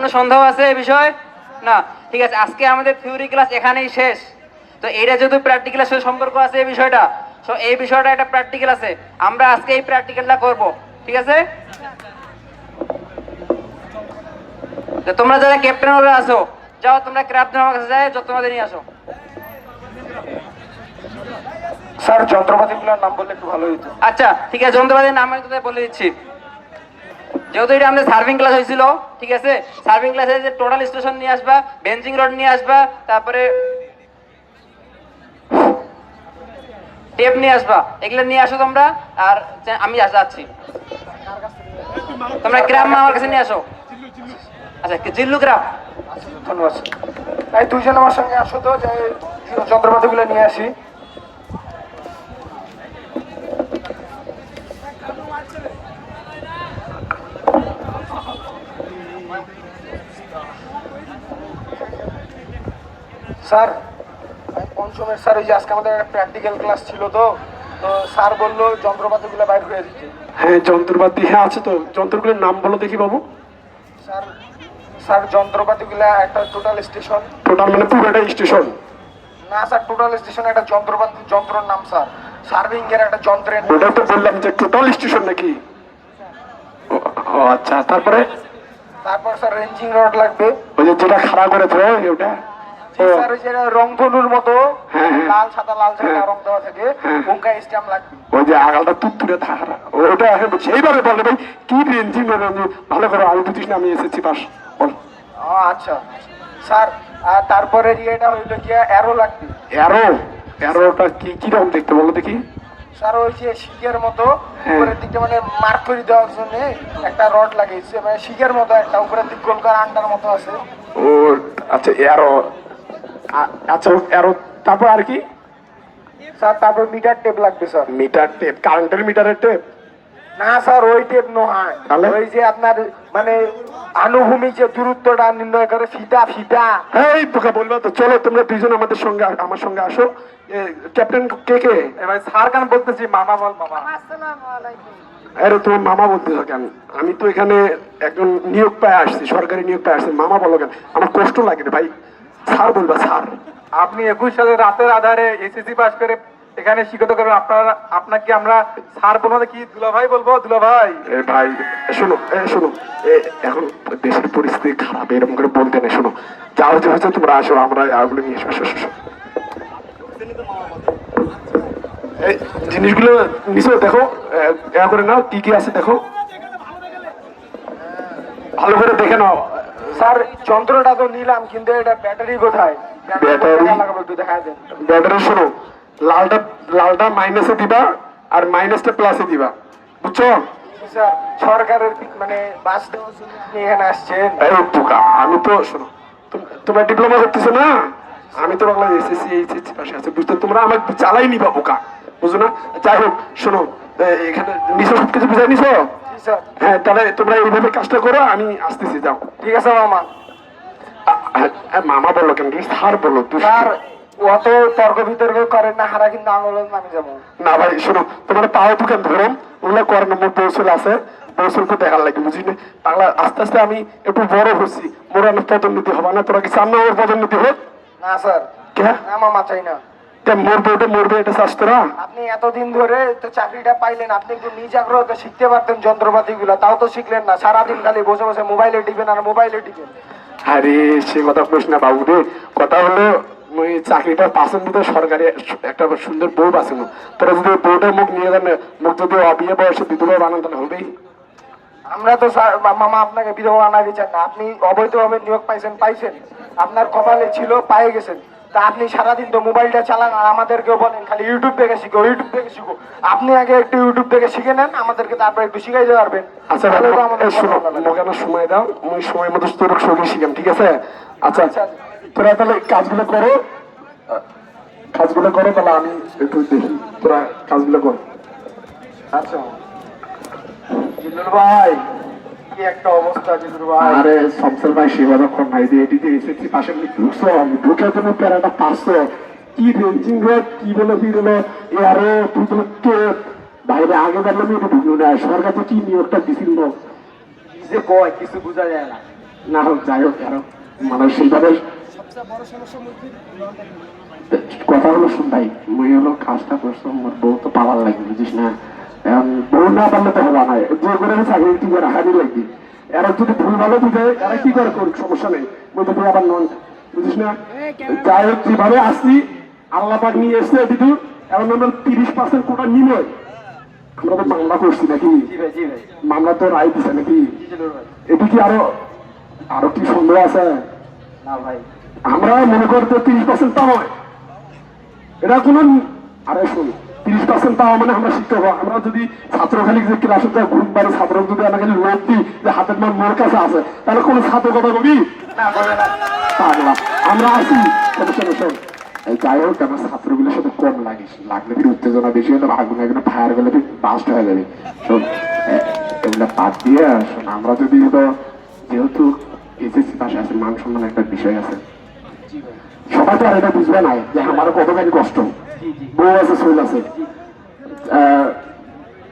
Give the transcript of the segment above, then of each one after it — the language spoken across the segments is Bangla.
কোনো সন্দেহ আছে এই বিষয়? না ঠিক আছে আজকে আমাদের থিওরি ক্লাস এখানেই শেষ। তো এইটা যেহেতু প্র্যাকটিক্যালের সাথে সম্পর্ক আছে এই বিষয়টা সো এই বিষয়টা একটা প্র্যাকটিক্যাল আছে। আমরা আজকে এই প্র্যাকটিক্যালটা করব ঠিক আছে? তো তোমরা যারা ক্যাপ্টেন ওরা আসো যাও তোমরা ক্যাপ্টেন আমার কাছে যায় যত্নবাদী নিয়ে আসো। স্যার যন্ত্রপাতিগুলোর নাম বললে একটু ভালো হতো আচ্ছা ঠিক আছে যন্ত্রপাতির নাম আমি তোদের বলে দিচ্ছি। যেহেতু এটা আমাদের সার্ভিং ক্লাস হয়েছিল, ঠিক আছে? সার্ভিং ক্লাসে যে টোটাল স্টেশন নিয়ে আসবা বেঞ্চিং রড নিয়ে আসবা, তারপরে টেপ নিয়ে আসবা, এগুলো নিয়ে আসো তোমরা, আর আমি যাচ্ছি। তোমরা গ্রাম আমার কাছে নিয়ে আসো। আচ্ছা জিল্লু গ্রাম ধন্যবাদ। এই দুইজন আমার সঙ্গে আসো তো, যে যন্ত্রপাতিগুলো নিয়ে আসি। স্যার পঞ্চমের স্যার ওই যে আজকে আমাদের প্র্যাকটিক্যাল ক্লাস ছিল তো তো স্যার বলল যন্ত্রপাতিগুলো বাইর করে দিতে। হ্যাঁ যন্ত্রপাতি হ্যাঁ আছে তো। যন্ত্রগুলোর নাম বলো দেখি বাবু। স্যার স্যার যন্ত্রপাতিগুলো একটা টোটাল স্টেশন টোটাল মানে পুরোটা স্টেশন না স্যার টোটাল স্টেশন একটা যন্ত্রপাতি যন্ত্রর নাম স্যার। সার্ভিং এর একটা যন্ত্রের। ওটা তো বললাম যে টোটাল স্টেশন নাকি? ও- আচ্ছা তারপরে? তারপর স্যার রেঞ্জিং রড লাগবে। ওই যে যেটা খাড়া করে ধরে ওটা? স্যার ওই যে রংধনুর মতো। লাল সাদা লাল সাদা। রং দেওয়া থাকে। ওঙ্কা স্ট্যাম্প লাগবে। ওই যে আগালটা তুত্তুরে থাকা ওটা এখন বলে ভাই কি রেঞ্জিং ভালো করে আমি বুঝিস না আমি এসেছি পাস আচ্ছা। স্যার আর তারপরে ইয়েটা হইল গিয়া অ্যারো লাগবে? অ্যারো অ্যারোটা কি কি রকম দেখতে বলো দেখি। স্যার ওই যে শিকের মতো হ্যাঁ। উপরের দিকে মানে মার্ক করে দেওয়ার জন্য একটা রড লাগিয়েছে মানে শিকের মতো একটা উপরের দিক গোল করে আন্ডার মতো আছে। ও আচ্ছা অ্যারো আচ্ছা অ্যারো তারপর আর কি? স্যার তারপর মিটার টেপ লাগবে স্যার। মিটার টেপ কারেন্টের মিটারের টেপ না স্যার ওই টেপ নয় তাহলে? ওই যে আপনার মানে আনুভূমিক যে দূরত্বটা নির্ণয় করে ফিতা ফিতা এই তোকে বলব তো চলো তোমরা দুইজন আমাদের সঙ্গে আমার সঙ্গে আসো। এ, ক্যাপ্টেন কে কে? এবার স্যার কেন বলতেছি মামা বল মামা আরে তোমার মামা বলতেছো কেন? আমি তো এখানে একজন নিয়োগ পায় আসছি সরকারি নিয়োগ পায় আসছি মামা বলো কেন? আমার কষ্ট লাগে রে ভাই। স্যার বলবা স্যার আপনি একুশ সালে রাতের আধারে এসএসসি পাস করে এখানে শিক্ষিত করেন আপনারা আপনাকে আমরা স্যার বলব কি দুলাভাই বলব? দুলাভাই। ভাই শোনো শোনো এখন দেশের পরিস্থিতি খারাপ এরকম করে বলতে নেই শোনো। যা হচ্ছে তোমরা আসো আমরা আগুলো নিয়ে এসো জিনিসগুলো নিচে দেখো করে নাও কি কি আছে দেখো। ভালো করে দেখে নাও। স্যার যন্ত্রটা তো নিলাম কিন্তু এটা ব্যাটারি কোথায়? ব্যাটারি? একটু দেখা দেন। ব্যাটারি শোনো লালটা লালটা মাইনাসে দিবা আর মাইনাসটা প্লাসে দিবা। বুঝছ? স্যার সরকারের মানে বাস দেওয়ার জন্য এখানে আসছেন। আমি তো শোনো তোমরা ডিপ্লোমা করতেছো না? আমি তো বাংলা এসএসসি এইচএসসি পাশে আছে বুঝতে তোমরা আমাকে চালাই নিবা বোকা। বুঝো না? যাই হোক শোনো এখানে নিছো সব কিছু বুঝাই নিছো? হ্যাঁ তাহলে তোমরা এইভাবে কাজটা করো আমি আসতেছি যাও। ঠিক আছে মামা? মামা বলল কেন? স্যার বলো তুই স্যার। অত তর্ক বিতর্ক করেন না হারা কিন্তু আন্দোলন নামে যাব। না ভাই শোনো তোমার পাওয়া দোকান ধরো? ওগুলো করার নম্বর বৌসল আছে বৌসলকে দেখার লাগে বুঝলি? না বাংলা আস্তে আস্তে আমি একটু বড় হচ্ছি। মোর অনেক পদোন্নতি হবে না তোরা কি চান না ওর পদোন্নতি হোক না স্যার। কে? না মামা চাই না। মরবে ওটা মরবে এটা আপনি এতদিন ধরে তো চাকরিটা পাইলেন আপনি একটু নিজ আগ্রহ শিখতে পারতেন যন্ত্রপাতি গুলা তাও তো শিখলেন না। সারাদিন খালি বসে বসে মোবাইলে টিপেন আর মোবাইলে টিপেন। আরে সে কথা বলিস না বাবু রে। কথা হলো ওই চাকরিটা পাশের মধ্যে সরকারি একটা সুন্দর বউ বাঁচানো তোরা যদি ওই বউটার মুখ নিয়ে যান মুখ যদি অবিয়ে বয়সে বিধবা বানান তাহলে হবেই। আমরা তো মামা আপনাকে বিধবা আনা দিচ্ছেন না। আপনি অবৈধভাবে নিয়োগ পাইছেন পাইছেন। আপনার কপালে ছিল পায়ে গেছেন। তা আপনি সারাদিন তো মোবাইলটা চালান আর আমাদেরকেও বলেন খালি ইউটিউব থেকে শিখো ইউটিউব থেকে শিখো। আপনি আগে একটু ইউটিউব থেকে শিখে নেন আমাদেরকে তারপর একটু শিখাই দিতে পারবেন আচ্ছা তাহলে তো আমাদের শোনো কথা বলা মোকে আমার সময় দাও ওই সময় মতো তোর সঙ্গে শিখাম ঠিক আছে? আচ্ছা আচ্ছা। তোরা তাহলে কাজগুলো করো। কাজগুলো করো তাহলে আমি একটু দেখি তোরা কাজগুলো কর। আচ্ছা। ভাই। কি একটা অবস্থা জিল্লুর ভাই আরে সমসল ভাই সেবা রক্ষণ ভাই দিয়ে এসেছি পাশে আমি ঢুকছো? আমি ঢুকে তুমি প্যারাটা কি রেঞ্জিং রোড কি বলে কি বলে এ আরে তুই তো কে বাইরে আগে জানলাম এটা ঢুকলো না সরকার তো কি নিয়োগটা দিছিল? যে কয় কিছু বোঝা যায় না। না হোক যাই হোক আরও মানে সেইভাবে কথা হলো শুন ভাই মুই হলো কাজটা করছ মোর বউ তো পাওয়ার লাগবে বুঝিস না? বউ না পারলে তো হবা না যে করে চাকরি কি করে হানি লাগবে এরা যদি ভুল ভালো বুঝে এরা কি করে করুক সমস্যা নেই। মুই তো আবার নন বুঝিস না? যাই হোক যেভাবে আসছি আল্লাহ পাক নিয়ে এসছে এটি এখন আমরা তিরিশ পার্সেন্ট কোটা নিব। আমরা তো মামলা করছি নাকি? মামলা তো রায় দিছে নাকি? এটি কি আরও আরও কি সন্দেহ আছে? না ভাই। আমরা মনে করতে তিরিশ পার্সেন্ট পাওয়া এটা কোনো আরে শুন তিরিশ পার্সেন্ট পাওয়া মানে আমরা শিক্ষক আমরা যদি ছাত্র খালি যে ক্লাসে যা গ্রুপ বারে ছাত্র যদি লোক দিই যে হাতের মান মোর কাছে আছে তাহলে কোনো ছাত্র কথা কবি আমরা আছি। সমস্যা এই যাই হোক আমার ছাত্রগুলোর সাথে কম লাগিস লাগলে ফির উত্তেজনা বেশি হলে আগুনে ফায়ার গেলে ফির বাস্ট হয়ে যাবে। শোন এগুলা বাদ দিয়ে শোন আমরা যদি তো যেহেতু এসএসসি পাশে আছে মান সম্মান একটা বিষয় আছে। সবাই তো আর এটা বুঝবে না যে আমার কতখানি কষ্ট। বউ আছে শৈল আছে।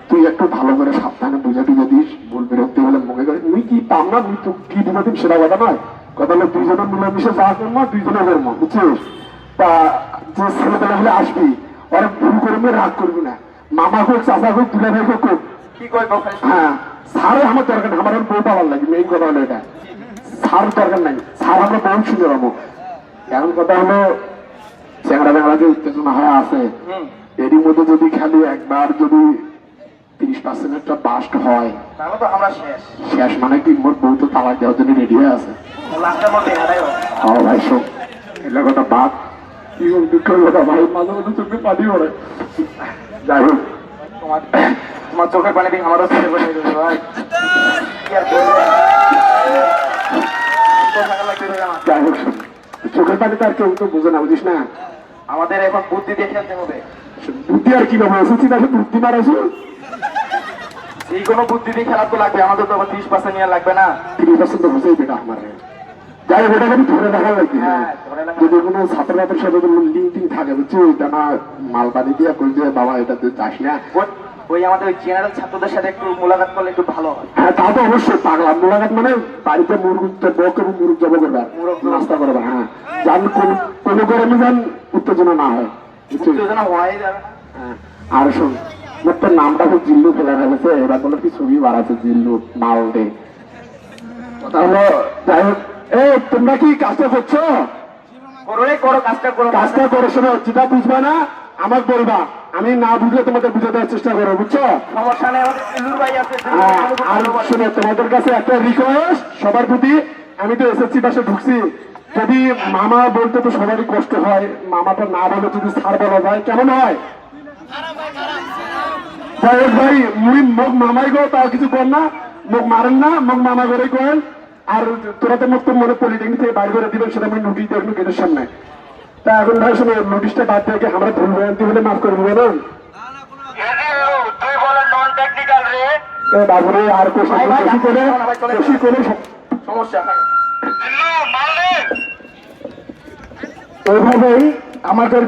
তুই একটু ভালো করে সাবধানে বুঝে টুঝে দিস ভুল বিরক্তি হলে মনে করে। তুই কি পাম না? তুই তো কি বুঝে দিন সেটা কথা নয়। কথা হলো দুইজনের মিলেমিশে যা করব দুইজনের করব বুঝছিস? তা যে ছেলেবেলা হলে আসবি ওরা ভুল করবি রাগ করবি না। মামা হোক চাচা হোক দুলা ভাই হোক। কি করব হ্যাঁ সারে আমার দরকার আমার আর বউ পাওয়ার লাগে মেইন কথা হলো এটা। সার দরকার নাই সার আমরা বহু শুনে পাবো এখন কথা হলো বেংড়া যে উত্তেজনা হয়ে আছে। এরই মধ্যে যদি খালি একবার যদি তিরিশ পার্সেন্ট একটা বাস্ট হয় তাহলে তো আমরা শেষ। শেষ মানে কি? মোর বউ তো তালাক দেওয়ার জন্য রেডি হয়ে আছে। আমার ভাই শোক এগুলো কথা বাদ। কি হোক দুঃখের কথা ভাই? মাঝে মাঝে চোখে পানি ওরে যাই হোক। তোমার তোমার চোখের পানি দেখে আমারও পানি দিয়েছে ভাই কি আর বলব তো থাকা লাগবে ভাই আমার। যাই হোক শোন আর কেউ তো বুঝে না বুঝিস না? আমাদের এখন বুদ্ধি দিয়ে খেলতে হবে। বুদ্ধি আর কি ব্যাপার? এসেছি তাহলে বুদ্ধি মারাইছো এই কোনো বুদ্ধি দিয়ে খেলা তো লাগবে আমাদের তো আবার ত্রিশ পার্সেন্ট নিয়ে লাগবে না। তিরিশ পার্সেন্ট তো বুঝেই বেটা আমার। যাই হোক ওটা ধরে রাখা লাগবে হ্যাঁ, ধরে রাখা। যদি কোনো সাথে কোনো লিঙ্ক থাকে বুঝছ এটা না দিয়ে কই যে বাবা চাস না ওই- আমাদের ওই জেনারেল ছাত্রদের সাথে একটু মোলাকাত করলে একটু ভালো হয়। হ্যাঁ তা তো অবশ্যই পাগলা মোলাকাত মানে বাড়িতে মুরগ বক এবং মুরগ জব করবে। নাস্তা করবে হ্যাঁ। যান কোন কোনো গরমে যান উত্তেজনা না হয়। উত্তেজনা হওয়াই যাবে হ্যাঁ, আর শোন মোর নামটা খুব জিল্লু ফেলে ফেলেছে এবার বলে কি ছবি বাড়াচ্ছে জিল্লু মালদে? তাহলে যাই হোক এ তোমরা কি কাজটা করছ? করো কাজটা করো। কাজটা করে শোনো যেটা বুঝবে না আমাকে বলবা। আমি না বুঝলে তোমাদের বুঝে দেওয়ার চেষ্টা করব বুঝছ? হ্যাঁ, আর। শোনো তোমাদের কাছে একটা রিকোয়েস্ট সবার প্রতি। আমি তো এসএসসি পাশে ঢুকছি। যদি মামা বলতে তো সবারই কষ্ট হয় মামাটা না বলে যদি ছাড় বলা যায় কেমন হয়? ভাই মুই মোক মামাই গো তাও কিছু কর না। মোক মারেন না মোক মামা করে করেন। আর তোরা তো মোক তো মনে পলিটেকনিক থেকে বাইর করে দিবেন সেটা আমি নোটিশ দেখব গেটের সামনে। তা এখন ভাই শোনো নোটিশটা বাদ থেকে আমরা ভুল ভ্রান্তি হলে মাফ করে দেবেন তুই বলে নন টেকনিক্যাল রে এ বাবুরে আর ভাই, করে বেশি করে সমস্যা নাই ওইভাবেই আমাদের